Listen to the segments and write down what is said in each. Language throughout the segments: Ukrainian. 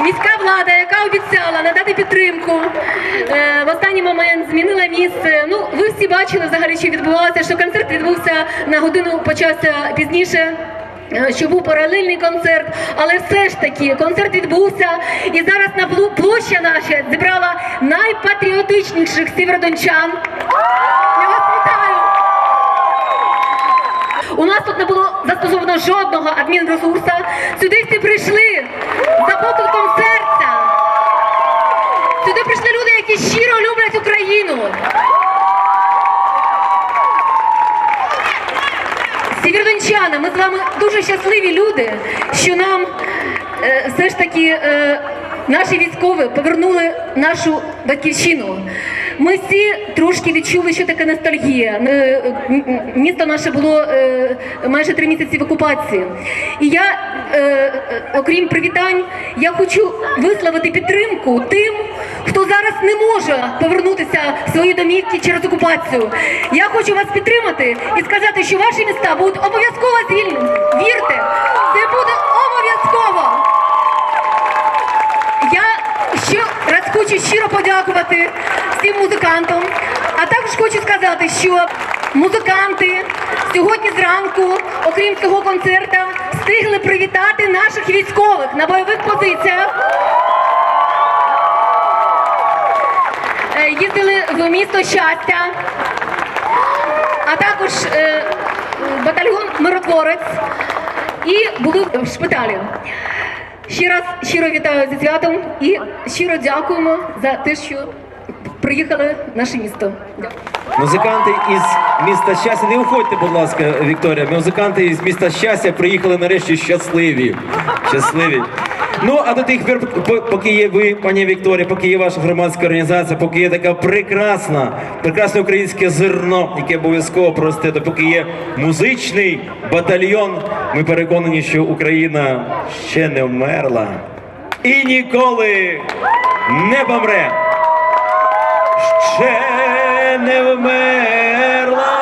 Міська влада, яка обіцяла надати підтримку, е, в останній момент змінила місце. Ну, ви всі бачили взагалі, що відбувалося, що концерт відбувся на годину, почався пізніше. е, Що був паралельний концерт, але все ж таки концерт відбувся, і зараз на площа наша зібрала найпатріотичніших сєвєродончан. Я вас вітаю! У нас тут не було застосовано жодного адмінресурсу. Сюди всі прийшли за покликом серця. Сюди прийшли люди, які щиро люблять Україну. Сєвєродончани, ми з вами дуже щасливі люди, що нам е, все ж таки е, наші військові повернули нашу батьківщину. Ми всі трошки відчули, що таке ностальгія. Е, Місто наше було е, майже три місяці в окупації. І я, е, окрім привітань, я хочу висловити підтримку тим, хто зараз не може повернутися в свої домівки через окупацію. Я хочу вас підтримати і сказати, що ваші міста будуть обов'язково звільнені. Вірте, це буде обов'язково. Я ще раз хочу щиро подякувати всім музикантам, а також хочу сказати, що музиканти сьогодні зранку, окрім цього концерту, встигли привітати наших військових на бойових позиціях. Е, Їздили в місто щастя, а також е, батальйон миротворець і були в шпиталі. Ще раз щиро вітаю зі святом і щиро дякуємо за те, що приїхали в наше місто. Дякую. Музиканти із міста щастя. Не уходьте, будь ласка, Вікторія. Музиканти із міста щастя приїхали нарешті щасливі. Щасливі. Ну, а до тих пір, поки є ви, пані Вікторія, поки є ваша громадська організація, поки є така прекрасна, прекрасне українське зерно, яке обов'язково просте, поки є музичний батальйон, ми переконані, що Україна ще не вмерла і ніколи не помре ще не вмерла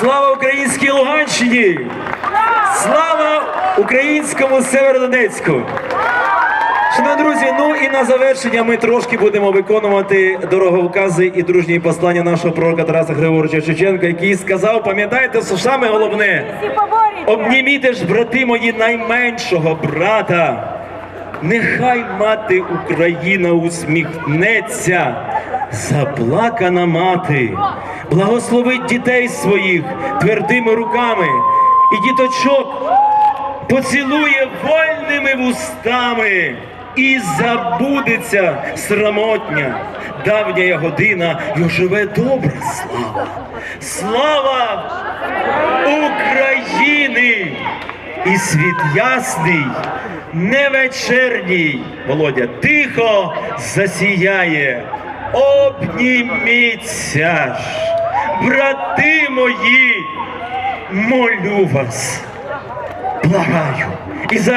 Слава українській Луганщині! Слава українському Северодонецьку! Шановні друзі, ну і на завершення ми трошки будемо виконувати дороговкази і дружні послання нашого пророка Тараса Григоровича Шевченка, який сказав, пам'ятайте, що саме головне, обніміте ж, брати мої, найменшого брата. Нехай мати Україна усміхнеться, заплакана мати, благословить дітей своїх твердими руками і діточок поцілує вольними вустами і забудеться срамотня. Давня година й оживе добра слава. Слава України! І світ ясний, не вечерній, Володя, тихо засіяє. Обніміться ж, брати мої, молю вас, благаю.